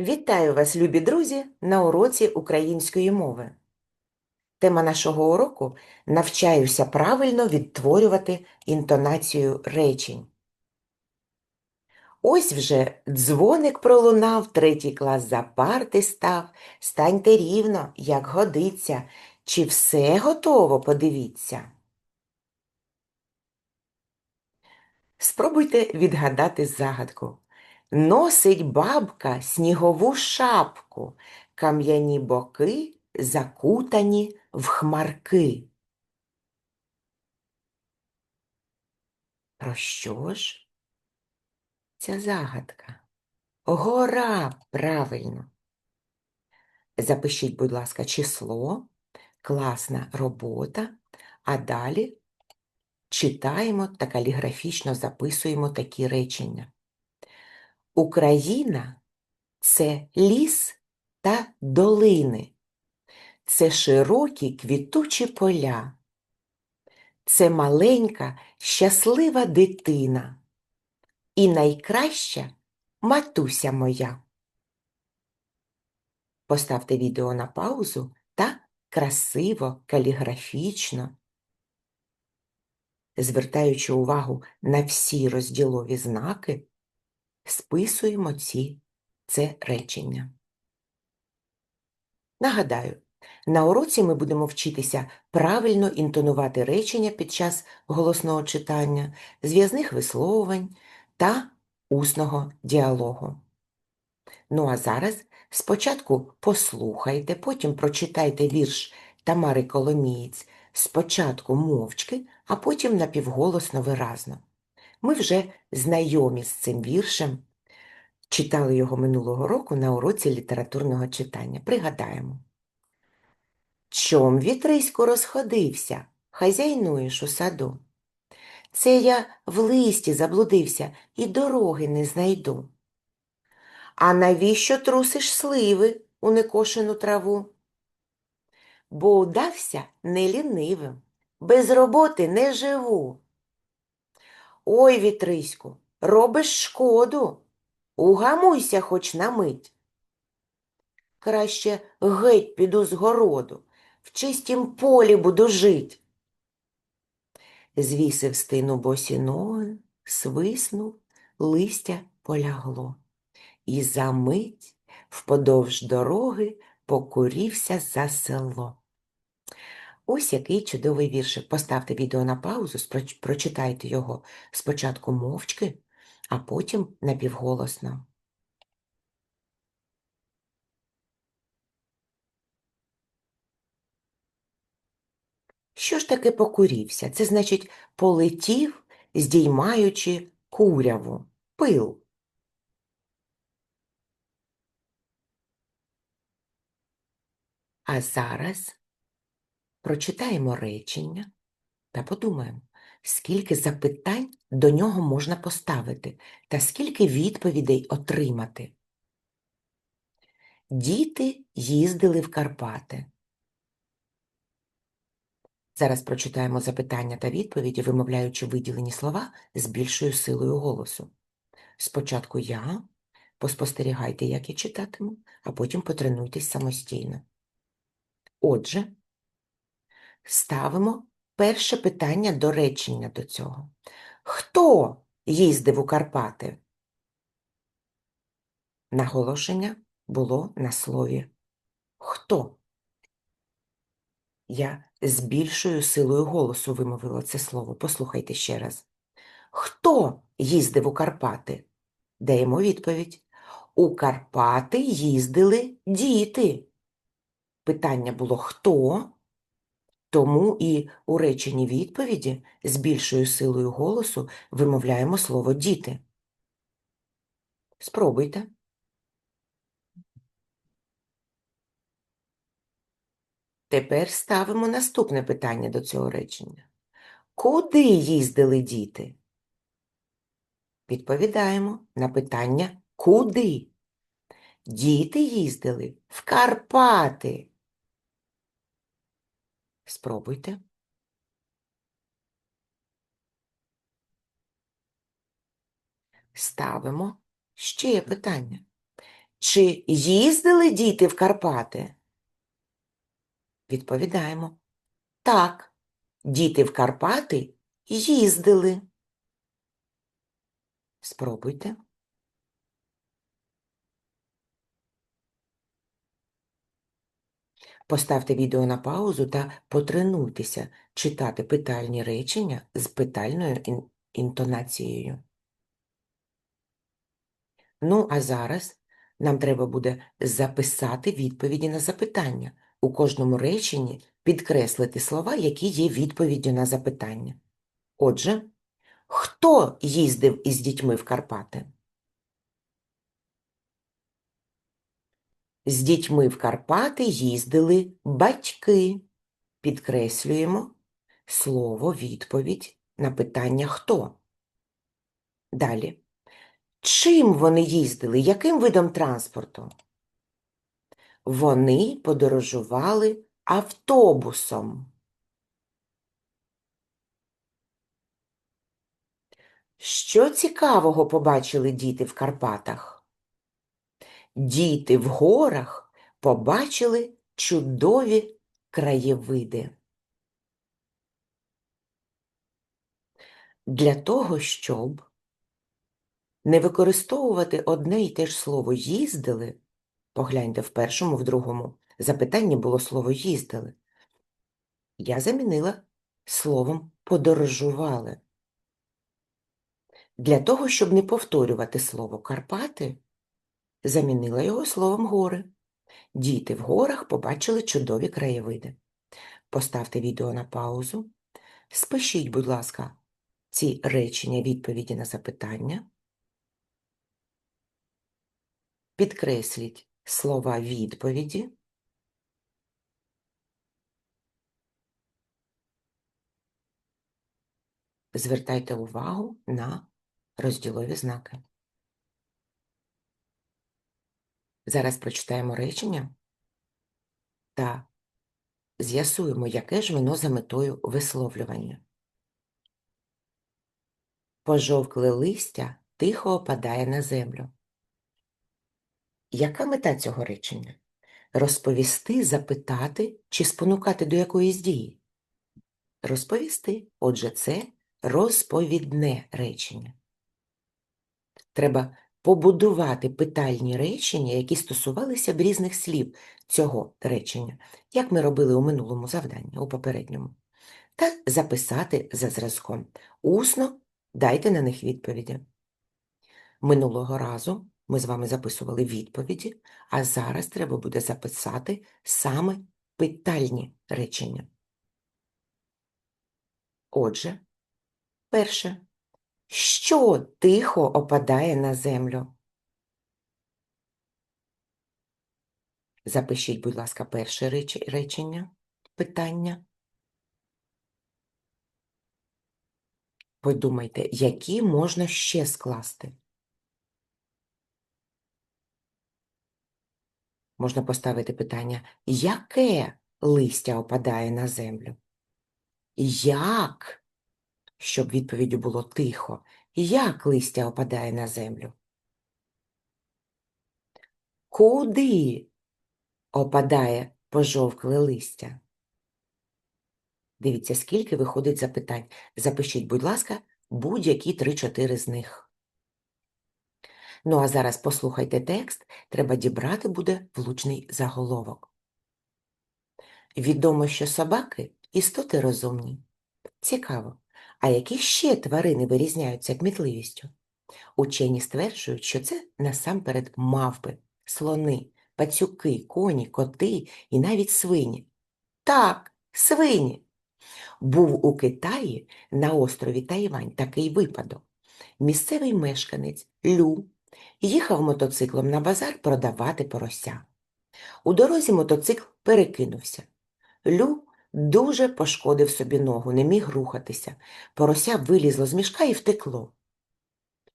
Вітаю вас, любі друзі, на уроці української мови. Тема нашого уроку навчаюся правильно відтворювати інтонацію речень. Ось вже дзвоник пролунав, третій клас за парти став. Станьте рівно, як годиться. Чи все готово, подивіться. Спробуйте відгадати загадку. Носить бабка снігову шапку, кам'яні боки закутані в хмарки. Про що ж ця загадка? Гора, правильно. Запишіть, будь ласка, число, класна робота, а далі читаємо та каліграфічно записуємо такі речення. Україна це ліс та долини, це широкі квітучі поля, це маленька щаслива дитина і найкраща матуся моя. Поставте відео на паузу та красиво, каліграфічно, звертаючи увагу на всі розділові знаки, списуємо ці це речення. Нагадаю, на уроці ми будемо вчитися правильно інтонувати речення під час голосного читання, зв'язних висловлювань та усного діалогу. Ну а зараз спочатку послухайте, потім прочитайте вірш Тамари Коломієць, спочатку мовчки, а потім напівголосно виразно. Ми вже знайомі з цим віршем, читали його минулого року на уроці літературного читання. Пригадаємо. Чом вітрисько розходився, хазяйнуєш у саду? Це я в листі заблудився і дороги не знайду. А навіщо трусиш сливи у некошену траву? Бо удався нелінивим, без роботи не живу. Ой, вітриську, робиш шкоду, угамуйся хоч на мить. Краще геть піду з городу, в чистім полі буду жить. Звісив стину босі ноги, свиснув, листя полягло. І за мить вподовж дороги покурівся за село. Ось який чудовий віршик. Поставте відео на паузу, прочитайте його спочатку мовчки, а потім напівголосно. Що ж таке покурівся? Це значить полетів, здіймаючи куряву, пил. А зараз прочитаємо речення та подумаємо, скільки запитань до нього можна поставити та скільки відповідей отримати. Діти їздили в Карпати. Зараз прочитаємо запитання та відповіді, вимовляючи виділені слова з більшою силою голосу. Спочатку я, поспостерігайте, як я читатиму, а потім потренуйтесь самостійно. Отже, ставимо перше питання до речення до цього. Хто їздив у Карпати? Наголошення було на слові хто. Я з більшою силою голосу вимовила це слово. Послухайте ще раз. Хто їздив у Карпати? Даємо відповідь. У Карпати їздили діти. Питання було хто? Тому і у реченні відповіді з більшою силою голосу вимовляємо слово діти. Спробуйте. Тепер ставимо наступне питання до цього речення. Куди їздили діти? Відповідаємо на питання куди? Діти їздили в Карпати. Спробуйте. Ставимо ще питання. Чи їздили діти в Карпати? Відповідаємо. Так, діти в Карпати їздили. Спробуйте. Поставте відео на паузу та потренуйтеся читати питальні речення з питальною інтонацією. Ну, а зараз нам треба буде записати відповіді на запитання. У кожному реченні підкреслити слова, які є відповіддю на запитання. Отже, хто їздив із дітьми в Карпати? З дітьми в Карпати їздили батьки. Підкреслюємо слово відповідь на питання хто. Далі. Чим вони їздили? Яким видом транспорту? Вони подорожували автобусом. Що цікавого побачили діти в Карпатах? Діти в горах побачили чудові краєвиди. Для того, щоб не використовувати одне й те ж слово їздили, погляньте в першому, в другому запитанні було слово їздили. Я замінила словом подорожували. Для того, щоб не повторювати слово Карпати, замінила його словом гори. Діти в горах побачили чудові краєвиди. Поставте відео на паузу. Спишіть, будь ласка, ці речення відповіді на запитання. Підкресліть слова відповіді. Звертайте увагу на розділові знаки. Зараз прочитаємо речення та з'ясуємо, яке ж воно за метою висловлювання. Пожовкле листя тихо опадає на землю. Яка мета цього речення? Розповісти, запитати чи спонукати до якоїсь дії? Розповісти. Отже, це розповідне речення. Треба побудувати питальні речення, які стосувалися б різних слів цього речення, як ми робили у минулому завданні, у попередньому, та записати за зразком. Усно дайте на них відповіді. Минулого разу ми з вами записували відповіді, а зараз треба буде записати саме питальні речення. Отже, перше. Що тихо опадає на землю? Запишіть, будь ласка, перше речення, питання. Подумайте, які можна ще скласти. Можна поставити питання, яке листя опадає на землю? Як? Щоб відповіддю було тихо. Як листя опадає на землю? Куди опадає пожовкле листя? Дивіться, скільки виходить запитань. Запишіть, будь ласка, будь-які 3-4 з них. Ну, а зараз послухайте текст, треба дібрати буде влучний заголовок. Відомо, що собаки – істоти розумні. Цікаво. А які ще тварини вирізняються кмітливістю? Учені стверджують, що це насамперед мавпи, слони, пацюки, коні, коти і навіть свині. Так, свині. Був у Китаї на острові Тайвань такий випадок. Місцевий мешканець Лю їхав мотоциклом на базар продавати порося. У дорозі мотоцикл перекинувся. Лю дуже пошкодив собі ногу, не міг рухатися. Порося вилізло з мішка і втекло.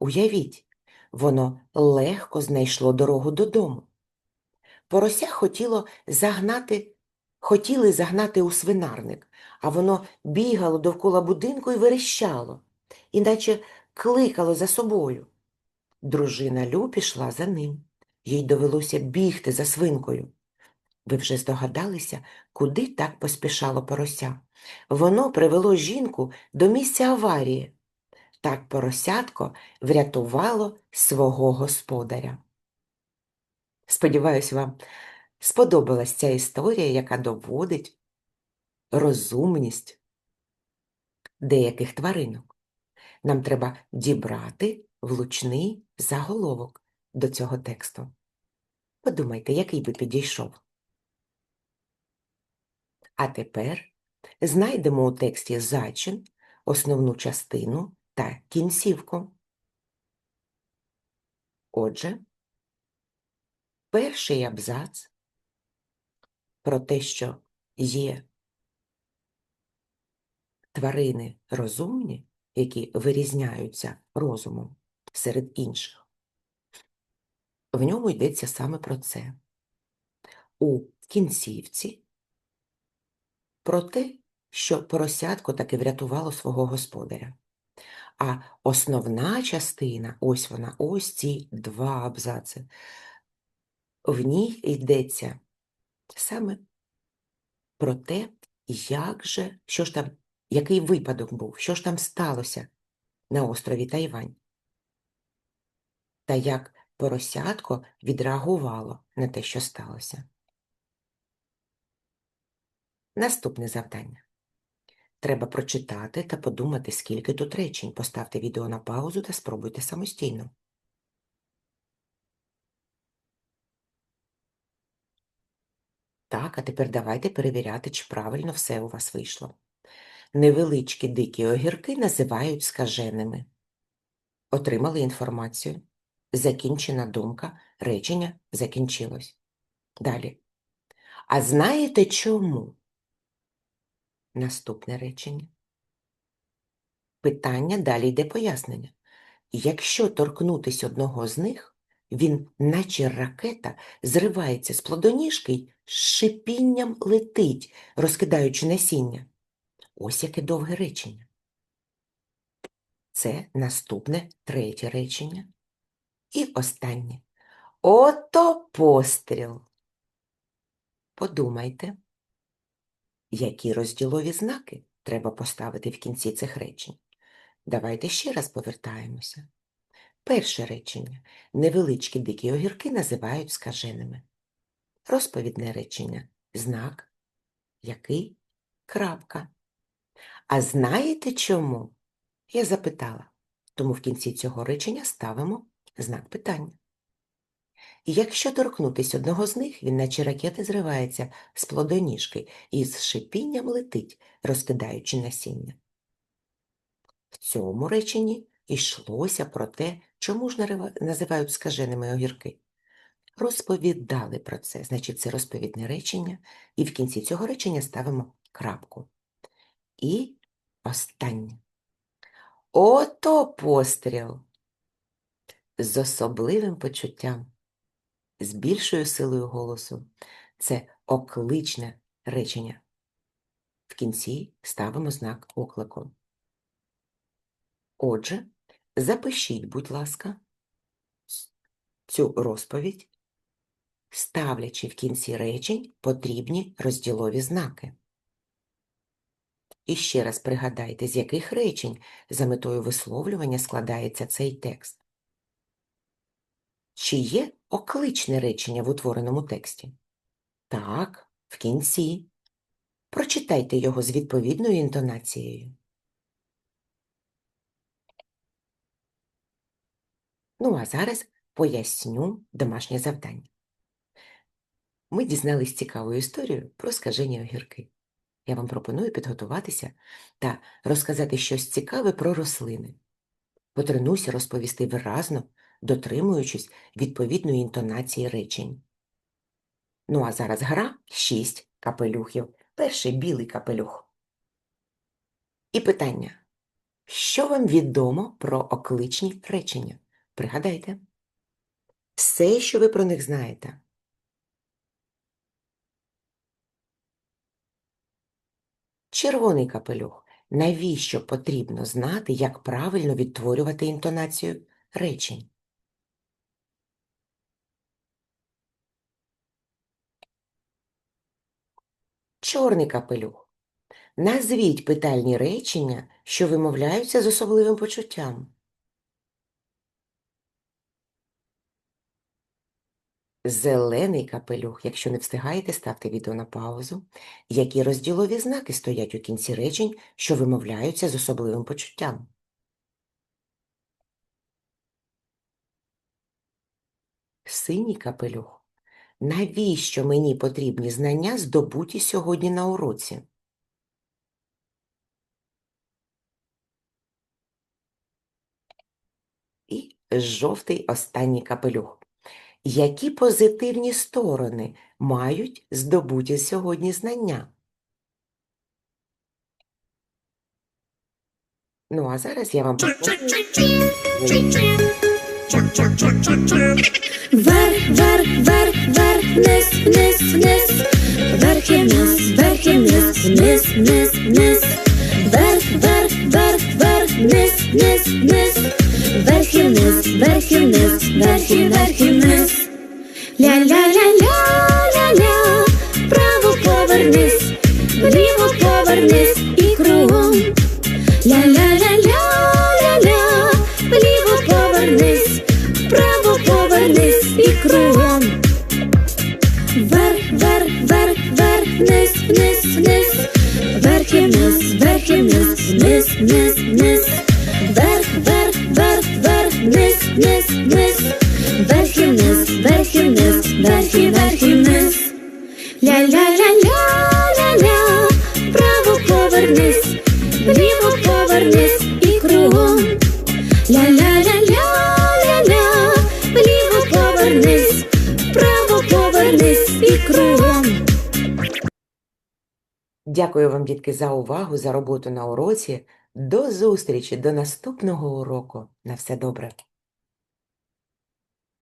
Уявіть, воно легко знайшло дорогу додому. Порося хотіло загнати, хотіли загнати у свинарник, а воно бігало довкола будинку і верещало, іначе кликало за собою. Дружина Лю пішла за ним. їй довелося бігти за свинкою. Ви вже здогадалися, куди так поспішало порося. Воно привело жінку до місця аварії. Так поросятко врятувало свого господаря. Сподіваюсь, вам сподобалась ця історія, яка доводить розумність деяких тваринок. Нам треба дібрати влучний заголовок до цього тексту. Подумайте, який би підійшов. А тепер знайдемо у тексті зачин, основну частину та кінцівку. Отже, перший абзац про те, що є тварини розумні, які вирізняються розумом серед інших. В ньому йдеться саме про це. У кінцівці про те, що поросятко таки врятувало свого господаря. А основна частина, ось вона, ось ці два абзаци, в ній йдеться саме про те, як же, що ж там, який випадок був, що ж там сталося на острові Тайвань, та як поросятко відреагувало на те, що сталося. Наступне завдання. Треба прочитати та подумати, скільки тут речень. Поставте відео на паузу та спробуйте самостійно. Так, а тепер давайте перевіряти, чи правильно все у вас вийшло. Невеличкі дикі огірки називають скаженими. Отримали інформацію. Закінчена думка, речення закінчилось. Далі. А знаєте чому? Наступне речення. Питання далі йде пояснення. Якщо торкнутись одного з них, він, наче ракета, зривається з плодоніжки й шипінням летить, розкидаючи насіння. Ось яке довге речення. Це наступне третє речення. І останнє. Ото постріл. Подумайте, які розділові знаки треба поставити в кінці цих речень. Давайте ще раз повертаємося. Перше речення. Невеличкі дикі огірки називають скаженими. Розповідне речення. Знак. Який? Крапка. А знаєте чому? Я запитала. Тому в кінці цього речення ставимо знак питання. І якщо торкнутись одного з них, він наче ракети зривається з плодоніжки і з шипінням летить, розкидаючи насіння. В цьому реченні йшлося про те, чому ж називають скаженими огірки. Розповідали про це, значить, це розповідне речення, і в кінці цього речення ставимо крапку. І останнє. Ото постріл з особливим почуттям, з більшою силою голосу. Це окличне речення. В кінці ставимо знак оклику. Отже, запишіть, будь ласка, цю розповідь, ставлячи в кінці речень потрібні розділові знаки. І ще раз пригадайте, з яких речень за метою висловлювання складається цей текст. Чи є окличне речення в утвореному тексті? Так, в кінці. Прочитайте його з відповідною інтонацією. Ну, а зараз поясню домашнє завдання. Ми дізнались цікаву історію про скажені огірки. Я вам пропоную підготуватися та розказати щось цікаве про рослини. Потренуйся розповісти виразно, дотримуючись відповідної інтонації речень. Ну а зараз гра шість капелюхів. Перший білий капелюх. І питання. Що вам відомо про окличні речення? Пригадайте. Все, що ви про них знаєте. Червоний капелюх. Навіщо потрібно знати, як правильно відтворювати інтонацію речень? Чорний капелюх. Назвіть питальні речення, що вимовляються з особливим почуттям. Зелений капелюх. Якщо не встигаєте, ставте відео на паузу. Які розділові знаки стоять у кінці речень, що вимовляються з особливим почуттям? Синій капелюх. Навіщо мені потрібні знання, здобуті сьогодні на уроці? І жовтий останній капелюх. Які позитивні сторони мають здобуті сьогодні знання? Ну, а зараз я вам пропоную Вверх, вверх, вверх, вверх, вниз, вниз, вниз, вверх і вниз, вверх і вниз, вниз, вниз, вниз, вверх, вверх, вверх, вверх, вниз, вниз, вниз, вверх і вниз, вверх і вниз, вверх і вверх і вниз. Ля-ля-ля-ля-ля-ля, вниз, вниз, вверх і вниз, вверх і вниз, вверх і вниз. Ля-ля-ля-ля-ля-ля, вправо повернись, вліво повернись і кругом. Ля-ля-ля-ля-ля-ля, вліво повернись, вправо повернись і кругом. Дякую вам, дітки, за увагу, за роботу на уроці. До зустрічі, до наступного уроку. На все добре.